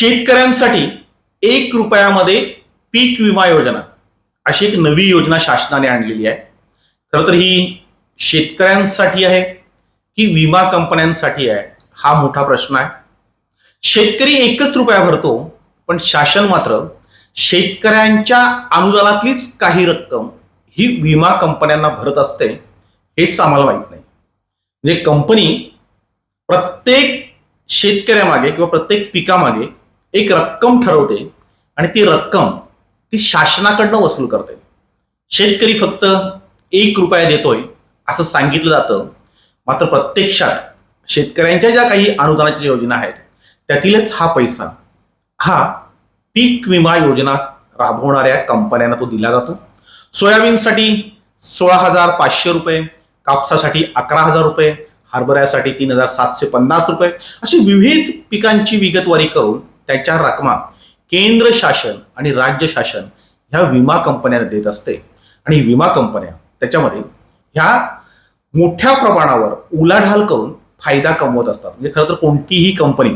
शेतकऱ्यांसाठी एक रुपयामध्ये पीक विमा योजना अशी एक नवी योजना शासनाने आणलेली आहे. खरं तर ही शेतकऱ्यांसाठी आहे की विमा कंपन्यांसाठी आहे? हा मोठा प्रश्न आहे. शेतकरी एकच रुपया भरतो पण शासन मात्र शेतकऱ्यांच्या अनुदानातलीच काही रक्कम ही विमा कंपन्यांना भरत असते हेच आम्हाला माहीत नाही. म्हणजे कंपनी प्रत्येक शेतकऱ्यामागे किंवा प्रत्येक पिकामागे एक रक्कम ठरवते आणि ती रक्कम ती शासनाकडनं वसूल करते. शेतकरी फक्त एक रुपया देतोय असं सांगितलं जातं. मात्र प्रत्यक्षात शेतकऱ्यांच्या ज्या काही अनुदानाच्या योजना आहेत त्यातीलच हा पैसा हा पीक विमा योजना राबवणाऱ्या कंपन्यांना तो दिला जातो. सोयाबीनसाठी सोळा हजार पाचशे रुपये कापसासाठी अकरा हजार रुपये हरभऱ्यासाठी तीन हजार सातशे पन्नास रुपये अशी विविध पिकांची विगतवारी करून त्याच्या रकमा केंद्र शासन आणि राज्य शासन ह्या विमा कंपन्या देत असते. आणि विमा कंपन्या त्याच्यामध्ये ह्या मोठ्या प्रमाणावर उलाढाल करून फायदा कमवत असतात. म्हणजे खरं तर कोणतीही कंपनी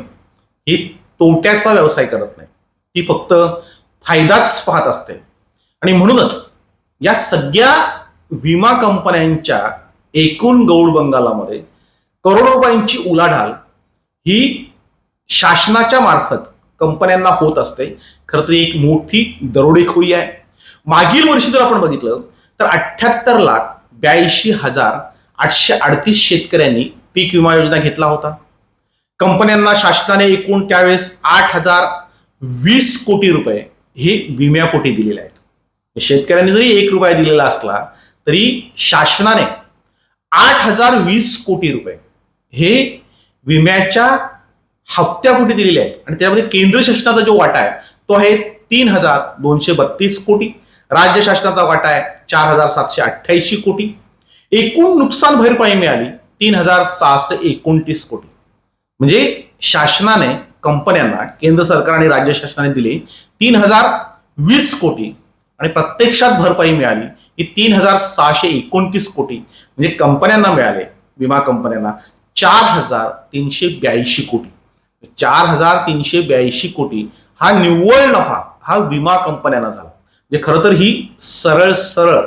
ही तोट्याचा व्यवसाय करत नाही. ती फक्त फायदाच पाहत असते. आणि म्हणूनच या सगळ्या विमा कंपन्यांच्या एकूण गौड बंगालामध्ये करोडो रुपयांची उलाढाल ही शासनाच्या मार्फत कंपन्यांना होत असते. खरं तर एक मोठी दरोडेखोरी आहे. मागील वर्षी जर आपण बघितलं तर अठ्ठ्याहत्तर लाख ब्याऐंशी हजार आठशे अडतीस शेतकऱ्यांनी पीक विमा योजना घेतला होता. कंपन्यांना शासनाने एकूण त्यावेळेस आठ हजार वीस कोटी रुपये हे विम्यापोटी दिलेले आहेत. शेतकऱ्यांनी जरी एक रुपया दिलेला असला तरी शासनाने आठ हजार वीस कोटी रुपये हे विम्याच्या हप्त्यापोटी दिलेले आहेत? आणि त्यामध्ये केंद्र शासनाचा जो वाटा आहे तो आहे तीन हजार दोनशे बत्तीस कोटी. राज्य शासनाचा वाटा आहे चार हजार सातशे अठ्ठ्याऐंशी कोटी. एकूण नुकसान भरपाई मिळाली तीन हजार सहाशे एकोणतीस कोटी. म्हणजे शासनाने कंपन्यांना केंद्र सरकार आणि राज्य शासनाने दिले तीन हजार वीस कोटी. आणि प्रत्यक्षात भरपाई मिळाली ही तीन हजार सहाशे एकोणतीस कोटी. म्हणजे कंपन्यांना मिळाले विमा कंपन्यांना चार हजार तीनशे ब्याऐंशी कोटी. चार हजार तीनशे ब्याऐंशी कोटी हा निव्वळ नफा हा विमा कंपन्यांना झाला. म्हणजे खरं तर ही सरळ सरळ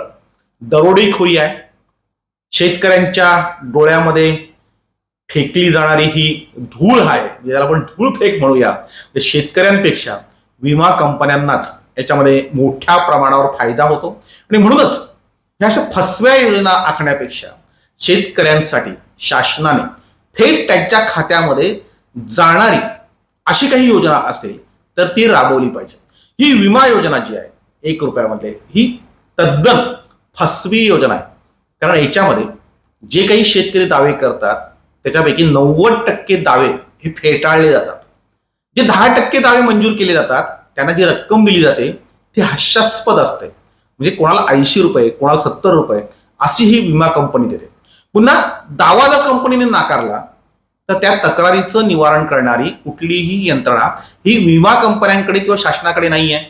दरोडेखोरी आहे. शेतकऱ्यांच्या डोळ्यामध्ये फेकली जाणारी ही धूळ आहे. म्हणजे ज्याला आपण धूळ फेक म्हणूया. म्हणजे शेतकऱ्यांपेक्षा विमा कंपन्यांनाच याच्यामध्ये मोठ्या प्रमाणावर फायदा होतो. आणि म्हणूनच ह्या अशा फसव्या योजना आखण्यापेक्षा शेतकऱ्यांसाठी शासनाने थेट त्यांच्या खात्यामध्ये जाणारी अशी काही योजना असेल तर ती राबवली पाहिजे. ही विमा योजना जी आहे एक रुपयामध्ये ही तद्दन फसवी योजना आहे. कारण याच्यामध्ये जे काही शेतकरी दावे करतात त्याच्यापैकी नव्वद टक्के दावे हे फेटाळले जातात. जे दहा टक्के दावे मंजूर केले जातात त्यांना जी रक्कम दिली जाते ती हास्यास्पद असते. म्हणजे कोणाला ऐंशी रुपये कोणाला सत्तर रुपये अशी ही विमा कंपनी देते. पुन्हा दावा जर कंपनीने नाकारला तर त्या तक्रारीचं निवारण करणारी कुठलीही यंत्रणा ही विमा कंपन्यांकडे किंवा शासनाकडे नाही आहे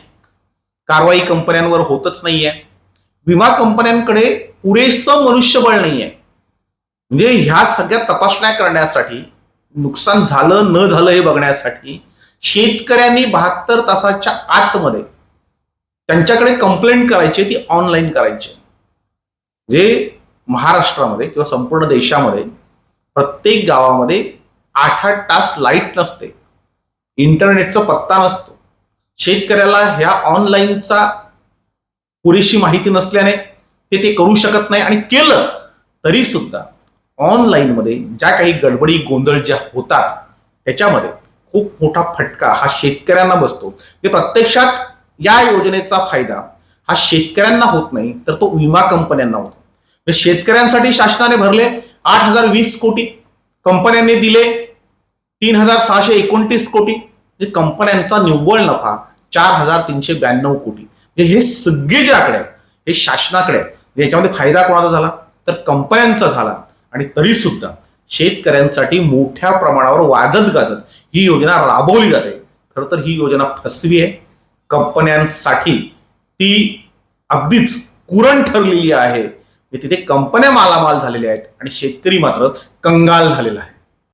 कारवाई कंपन्यांवर होतच नाही आहे विमा कंपन्यांकडे पुरेसं मनुष्यबळ नाही आहे म्हणजे ह्या सगळ्या तपासण्या करण्यासाठी नुकसान झालं न झालं हे बघण्यासाठी शेतकऱ्यांनी बहात्तर तासाच्या आतमध्ये त्यांच्याकडे कंप्लेंट करायची ती ऑनलाईन करायची. जे महाराष्ट्रामध्ये किंवा संपूर्ण देशामध्ये प्रत्येक गावामध्ये आठ आठ तास लाइट नसते. इंटरनेटचा पत्ता नसतो. शेतकऱ्याला ह्या ऑनलाईनचा पुरेशी माहिती नसल्याने ते ते करू शकत नाही आणि केलं तरी सुद्धा ऑनलाईनमध्ये ज्या काही गडबडी गोंधळ ज्या होतात त्याच्यामध्ये खूप मोठा फटका हा शेतकऱ्यांना बसतो. म्हणजे प्रत्यक्षात या योजनेचा फायदा हा शेतकऱ्यांना होत नाही तर तो विमा कंपन्यांना होतो. म्हणजे शेतकऱ्यांसाठी शासनाने भरले आठ हजार वीस कोटी कंपन्यांनी दिले. तीन हजार सहाशे एकोणतीस कोटी. म्हणजे कंपन्यांचा निव्वळ नफा चार हजार तीनशे ब्याण्णव कोटी. म्हणजे हे सगळे जे आकडे आहेत हे शासनाकडे आहेत. म्हणजे याच्यामध्ये फायदा कोणाचा झाला? तर कंपन्यांचा झाला. आणि तरी सुद्धा शेतकऱ्यांसाठी मोठ्या प्रमाणावर वाजत गाजत ही योजना राबवली जाते. खरं तर ही योजना फसवी आहे. कंपन्यांसाठी ती अगदीच कुरण ठरलेली आहे. तिथे कंपन्या मालामाल झालेल्या आहेत आणि शेतकरी मात्र कंगाल झालेला आहे.